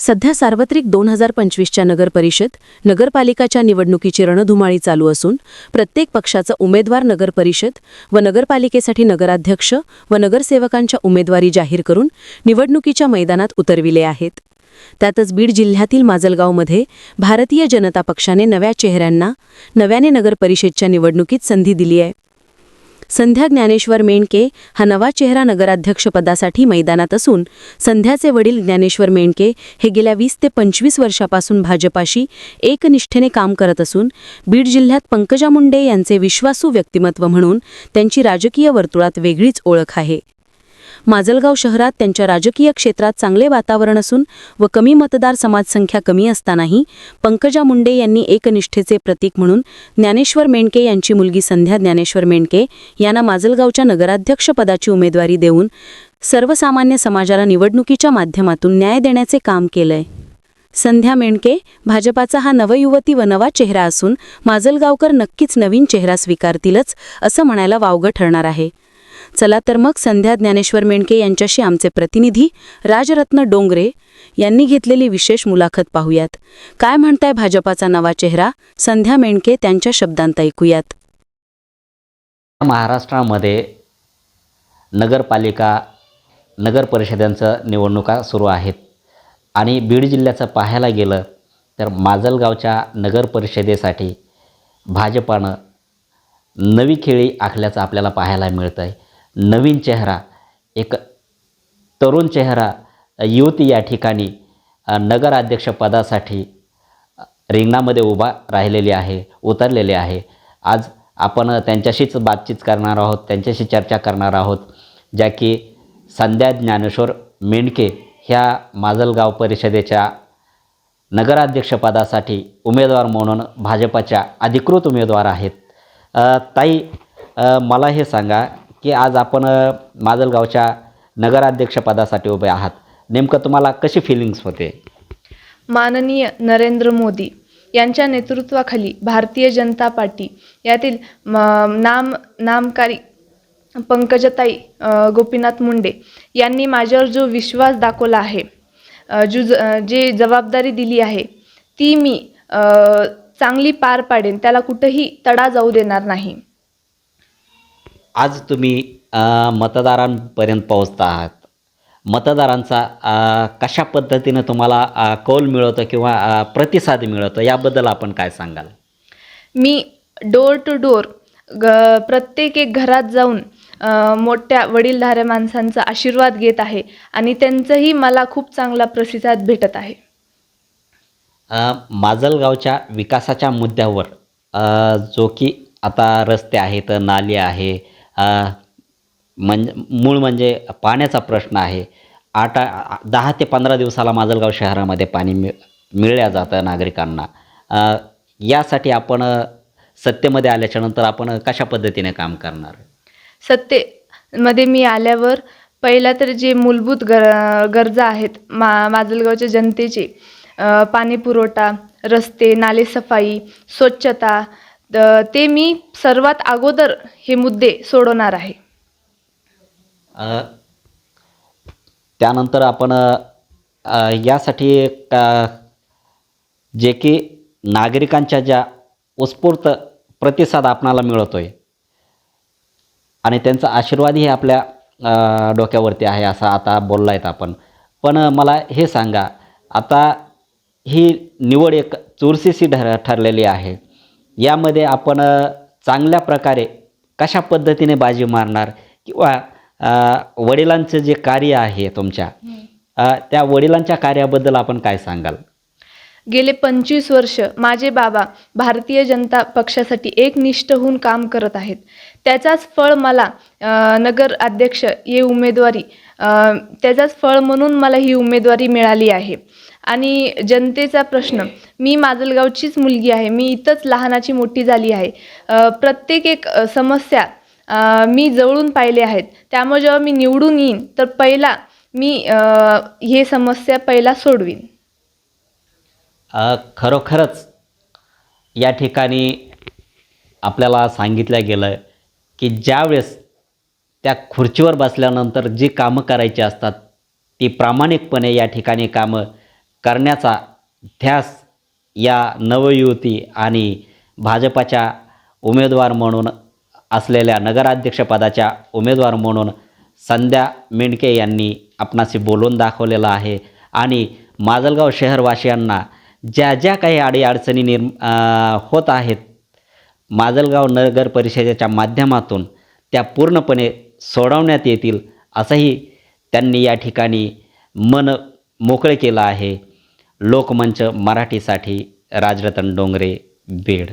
सध्या सार्वत्रिक दोन हजार पंचवीसच्या नगरपरिषद नगरपालिकाच्या निवडणुकीची रणधुमाळी चालू असून प्रत्येक पक्षाचा उमेदवार नगरपरिषद व नगरपालिकेसाठी नगराध्यक्ष व नगरसेवकांच्या उमेदवारी जाहीर करून निवडणुकीच्या मैदानात उतरविले आहेत. त्यातच बीड जिल्ह्यातील माजलगावमध्ये भारतीय जनता पक्षाने नव्या चेहऱ्यांना नव्याने नगरपरिषदच्या निवडणुकीत संधी दिली आहे. संध्या ज्ञानेश्वर मेंढके हा नवा चेहरा नगराध्यक्षपदासाठी मैदानात असून संध्याचे वडील ज्ञानेश्वर मेंढके हे गेल्या वीस ते पंचवीस वर्षापासून भाजपाशी एकनिष्ठेने काम करत असून बीड जिल्ह्यात पंकजा मुंडे यांचे विश्वासू व्यक्तिमत्व म्हणून त्यांची राजकीय वर्तुळात वेगळीच ओळख आहे. माजलगाव शहरात त्यांच्या राजकीय क्षेत्रात चांगले वातावरण असून व कमी मतदार समाजसंख्या कमी असतानाही पंकजा मुंडे यांनी एकनिष्ठेचे प्रतीक म्हणून ज्ञानेश्वर मेंढके यांची मुलगी संध्या ज्ञानेश्वर मेंढके यांना माजलगावच्या नगराध्यक्षपदाची उमेदवारी देऊन सर्वसामान्य समाजाला निवडणुकीच्या माध्यमातून न्याय देण्याचे काम केलंय. संध्या मेणके भाजपाचा हा नवयुवती व नवा चेहरा असून माजलगावकर नक्कीच नवीन चेहरा स्वीकारतीलच असं म्हणायला वावगं ठरणार आहे. चला तर मग संध्या ज्ञानेश्वर मेंढके यांच्याशी आमचे प्रतिनिधी राजरत्न डोंगरे यांनी घेतलेली विशेष मुलाखत पाहूयात. काय म्हणताय भाजपाचा नवा चेहरा? संध्या मेणके त्यांच्या शब्दांत ऐकूयात. महाराष्ट्रामध्ये नगरपालिका नगर परिषदांचं निवडणुका सुरू आहेत. आणि बीड जिल्ह्याचं पाहायला गेलं तर माजलगावच्या नगर परिषदेसाठी भाजपानं नवी खेळी आखल्याचं आपल्याला पाहायला मिळतं आहे नवीन चेहरा एक तरुण चेहरा युवती या ठिकाणी नगराध्यक्षपदासाठी रिंगणामध्ये उभा राहिलेली आहे उतरलेली आहे. आज आपण त्यांच्याशीच बातचीत करणार आहोत त्यांच्याशी चर्चा करणार आहोत ज्या की संध्या ज्ञानेश्वर मेंढके ह्या माजलगाव परिषदेच्या नगराध्यक्षपदासाठी उमेदवार म्हणून भाजपाच्या अधिकृत उमेदवार आहेत. ताई मला हे सांगा की आज आपण माजलगावच्या नगराध्यक्षपदासाठी उभे आहात. नेमकं तुम्हाला कशी फिलिंग्स होते? माननीय नरेंद्र मोदी यांच्या नेतृत्वाखाली भारतीय जनता पार्टी यातील म- नाम नामकारी पंकजताई गोपीनाथ मुंडे यांनी माझ्यावर जो विश्वास दाखवला आहे अ, जो ज- जे जबाबदारी दिली आहे ती मी चांगली पार पाडेन. त्याला कुठंही तडा जाऊ देणार नाही. आज तुम्ही मतदारांपर्यंत पोहोचता आहात. मतदारांचा कशा पद्धतीनं तुम्हाला कौल मिळवतो किंवा प्रतिसाद मिळवतो याबद्दल आपण काय सांगाल? मी डोर टू डोर ग प्रत्येक एक घरात जाऊन मोठ्या वडीलधाऱ्या माणसांचा आशीर्वाद घेत आहे आणि त्यांचंही मला खूप चांगला प्रतिसाद भेटत आहे. माजलगावच्या विकासाच्या मुद्द्यावर जो की आता रस्ते आहेत नाली आहे म्हणजे मूळ म्हणजे पाण्याचा प्रश्न आहे. आठ आ- दहा ते पंधरा दिवसाला माजलगाव शहरामध्ये पाणी मिळ मिळल्या जातं नागरिकांना. यासाठी आपण सत्तेमध्ये आल्याच्यानंतर आपण कशा पद्धतीने काम करणार? सत्तेमध्ये मी आल्यावर पहिला तर जे मूलभूत गर गरजा आहेत मा माजलगावच्या जनतेची पाणी पुरवठा रस्ते नालेसफाई स्वच्छता तर ते मी सर्वात अगोदर हे मुद्दे सोडवणार आहे. अ, त्यानंतर आपण अ, यासाठी का जे की नागरिकांच्या ज्या उत्स्फूर्त प्रतिसाद आपणाला मिळतोय आहे आणि त्यांचा आशीर्वादही आपल्या अ, डोक्यावरती आहे असं आता बोलला आहेत आपण. पण मला हे सांगा आता ही निवड एक चुरशीशी ठर ठरलेली आहे. यामध्ये आपण चांगल्या प्रकारे कशा पद्धतीने बाजी मारणार किंवा वडिलांचं जे कार्य आहे तुमच्या त्या वडिलांच्या कार्याबद्दल आपण काय सांगाल? गेले पंचवीस वर्ष माझे बाबा भारतीय जनता पक्षासाठी एकनिष्ठ होऊन काम करत आहेत. त्याचाच फळ मला नगर अध्यक्ष ही उमेदवारी त्याचाच फळ म्हणून मला ही उमेदवारी मिळाली आहे. आणि जनतेचा प्रश्न मी माजलगावचीच मुलगी आहे मी इथंच लहानाची मोठी झाली आहे. प्रत्येक एक समस्या मी जवळून पाहिले आहेत. त्यामुळे जेव्हा मी निवडून येईन तर पहिला मी हे समस्या पहिला सोडवीन. खरोखरच या ठिकाणी आपल्याला सांगितलं गेलं की ज्यावेळेस त्या खुर्चीवर बसल्यानंतर जी कामं करायची असतात ती प्रामाणिकपणे या ठिकाणी कामं करण्याचा ध्यास या नवयुवती आणि भाजपाच्या उमेदवार म्हणून असलेल्या नगराध्यक्षपदाच्या उमेदवार म्हणून संध्या मेंडके यांनी आपणाशी बोलून दाखवलेलं आहे. आणि माजलगाव शहरवासियांना ज्या ज्या काही अडीअडचणी निर्म होत आहेत माजलगाव नगर परिषदेच्या माध्यमातून त्या पूर्णपणे सोडवण्यात येतील असंही त्यांनी या ठिकाणी मन मोकळे केलं आहे. लोकमंच मराठीसाठी राजरतन डोंगरे बीड.